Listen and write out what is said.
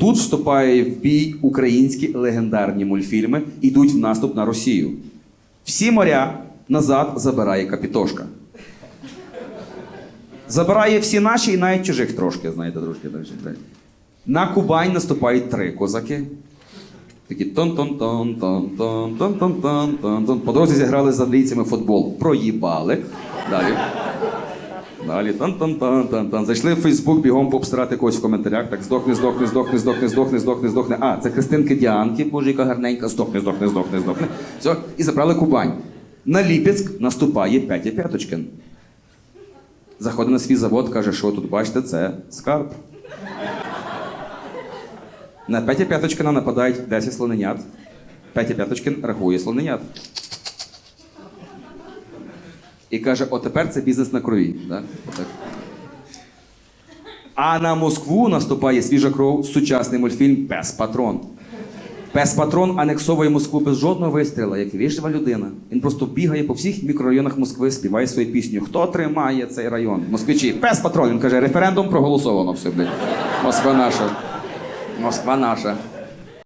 тут вступає в бій українські легендарні мультфільми, ідуть в наступ на Росію. Всі моря назад забирає Капітошка. Забирає всі наші і навіть чужих трошки, знаєте, трошки. На Кубань наступають три козаки. Такі тон тон тон тон тон тон тон тон тон тон По дорозі зіграли з англійцями футбол. Проїбали. Далі. Далі тон Зайшли в Фейсбук, бігом пообсирати когось в коментарях. Так здохни, здохни, здохни, здохни, здохни, здохни, здохни. А, це Христинки Діанки, боже, яка гарненька, здохни, здохни, здохни, здохни. Все, і забрали Кубань. На Ліпецьк наступає Петя П'яточкин. Заходить на свій завод, каже, що тут бачите, це скарб. На Петя П'яточкина нападають 10 слоненят. Петя П'яточкин рахує слоненят. І каже: о, тепер це бізнес на крові. Да? Отак. А на Москву наступає свіжа кров, сучасний мультфільм Пес Патрон. Пес Патрон анексовує Москву без жодного вистріла, як віжлива людина. Він просто бігає по всіх мікрорайонах Москви, співає свою пісню. Хто тримає цей район? Москвичі, пес патрон. Він каже, референдум проголосовано все, блядь. Москва наша. Москва наша.